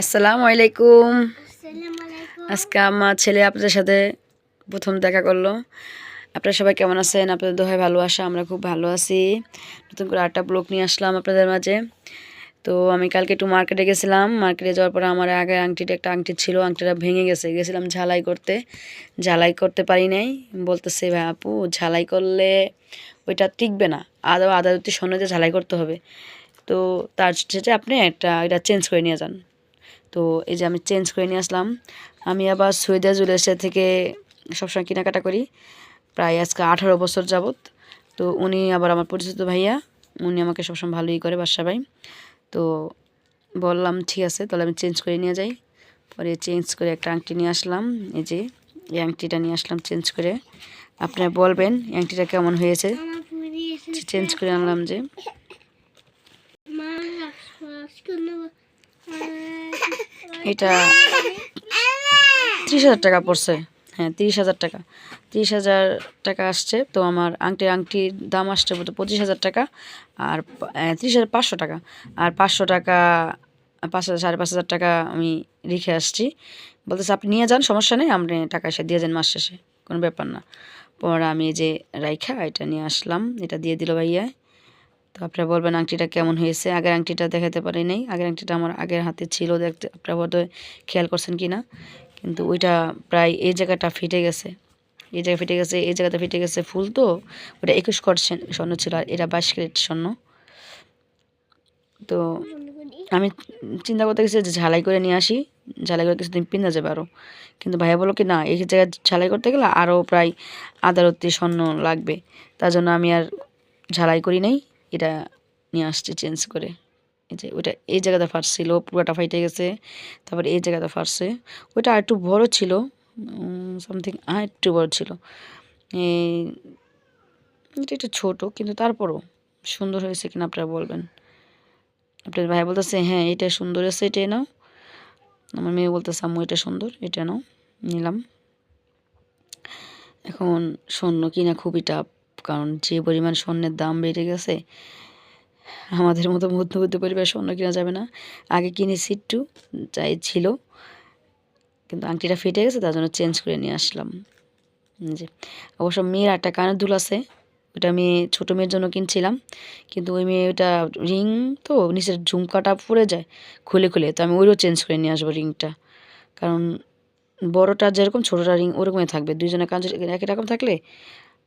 আসসালামু আলাইকুম। আজকে আমার ছেলে আপনাদের সাথে প্রথম দেখা করল। আপনারা সবাই কেমন আছেন? আপনাদের দোহায় ভালো আসা আমরা খুব ভালো আছি। নতুন করে আটটা ব্লগ নিয়ে আসলাম আপনাদের মাঝে। তো আমি কালকে একটু মার্কেটে গেছিলাম। মার্কেটে যাওয়ার পরে আমার আগে আংটিটা একটা আংটি ছিল আংটিটা ভেঙে গেছে। গেছিলাম ঝালাই করতে। ঝালাই করতে পারি নাই। বলতেছে ভাই আপু ঝালাই করলে ওইটা টিকবে না। আদা আদা স্বর্ণ দিয়ে ঝালাই করতে হবে। তো তার সেটা আপনি একটা এটা চেঞ্জ করে নিয়ে যান। তো এই যে আমি চেঞ্জ করে নিয়ে আসলাম। আমি আবার সৈদা জুয়েলার্সের থেকে সবসময় কেনাকাটা করি। প্রায় আজকে আঠারো বছর যাবত তো উনি আবার আমার পরিচিত ভাইয়া। উনি আমাকে সবসময় ভালোই করে বাসা ভাই তো বললাম ঠিক আছে তাহলে আমি চেঞ্জ করে নিয়ে যাই। পরে চেঞ্জ করে একটা আংটি নিয়ে আসলাম। এই যে এই আংটিটা নিয়ে আসলাম চেঞ্জ করে। আপনারা বলবেন এই আংটিটা কেমন হয়েছে? চেঞ্জ করে আনলাম যে। এটা ত্রিশ হাজার টাকা পড়ছে। হ্যাঁ তিরিশ হাজার টাকা। তিরিশ হাজার টাকা আসছে, তো আমার আংটির আংটির দাম আসছে বলতে পঁচিশ হাজার টাকা আর ত্রিশ হাজার পাঁচশো টাকা। আর পাঁচশো টাকা, পাঁচ হাজার, সাড়ে পাঁচ হাজার টাকা আমি রেখে আসছি। বলতেছে, আপনি নিয়ে যান, সমস্যা নেই, আপনি টাকা এসে দিয়ে যান মাস শেষে। কোনো ব্যাপার না। পর আমি যে রাইখা, এটা নিয়ে আসলাম। এটা দিয়ে দিল ভাইয়া। তো আপনারা বলবেন আংটিটা কেমন হয়েছে? আগের আংটিটা দেখাতে পারি নাই আগের আংটিটা আমার আগের হাতে ছিল দেখতে। আপনারা বোধহয় খেয়াল করছেন কি না? কিন্তু ওইটা প্রায় এই জায়গাটা ফিটে গেছে। এই জায়গা ফিটে গেছে, এই জায়গাটা ফিটে গেছে ফুল তো। ওটা একুশ কট স্বর্ণ ছিল আর এটা বাইশ ক্যারেট স্বর্ণ। তো আমি চিন্তা করতে গেছি যে ঝালাই করে নিয়ে আসি। ঝালাই করে কিছুদিন পিন্দা যাবে আরও কিন্তু ভাইয়া বলো কি না, এই জায়গায় ঝালাই করতে গেলে আরও প্রায় আদারতি স্বর্ণ লাগবে। তার জন্য আমি আর ঝালাই করি নাই। এটা নিয়ে আসছি চেঞ্জ করে। এই যে ওইটা, এই জায়গাতে ফাটছিল পুরোটা ফাইটে গেছে, তারপরে এই জায়গাতে ফাটছে। ওইটা আর একটু বড়ো ছিল সামথিং আর একটু বড়ো ছিল। এটা একটু ছোটো, কিন্তু তারপরও সুন্দর হয়েছে কিনা আপনারা বলবেন। আপনার ভাই বলতেছে হ্যাঁ এটা সুন্দর আছে এটা নাও। আমার মেয়ে বলতেছে, আম্মু, এটা সুন্দর, এটা নাও, নিলাম। এখন স্বর্ণ কিনা খুবই টাফ কারণ যে পরিমাণ স্বর্ণের দাম বেড়ে গেছে, আমাদের মতো মধ্যবিত্ত পরিবার স্বর্ণ কেনা যাবে না। আগে কিনেছি একটু, যাই ছিল, কিন্তু আংটিটা ফেটে গেছে, তার জন্য চেঞ্জ করে নিয়ে আসলাম। যে, অবশ্য মেয়ের একটা কানের দুল আছে, ওটা আমি ছোটো মেয়ের জন্য কিনছিলাম, কিন্তু ওই মেয়ে ওটা রিং তো, নিচের ঝুমকাটা পড়ে যায়, খুলে খুলে, তো আমি ওইও চেঞ্জ করে নিয়ে আসব রিংটা। কারণ বড়টা যেরকম, ছোটোটা রিং ওরকমই থাকবে, দুইজনের কাজ একই রকম থাকলে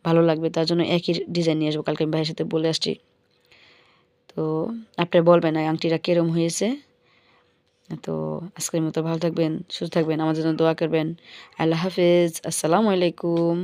ভালো লাগবে, তার জন্য একই ডিজাইন নিয়ে আসব। কালকে আমি ভাইয়ের সাথে বলে আসছি। তো আপনারা বলবেন আংটিটা কেরম হয়েছে? তো আজকের মতো ভালো থাকবেন, সুস্থ থাকবেন আমাদের জন্য দোয়া করবেন। আল্লাহ হাফিজ, আসসালামু আলাইকুম।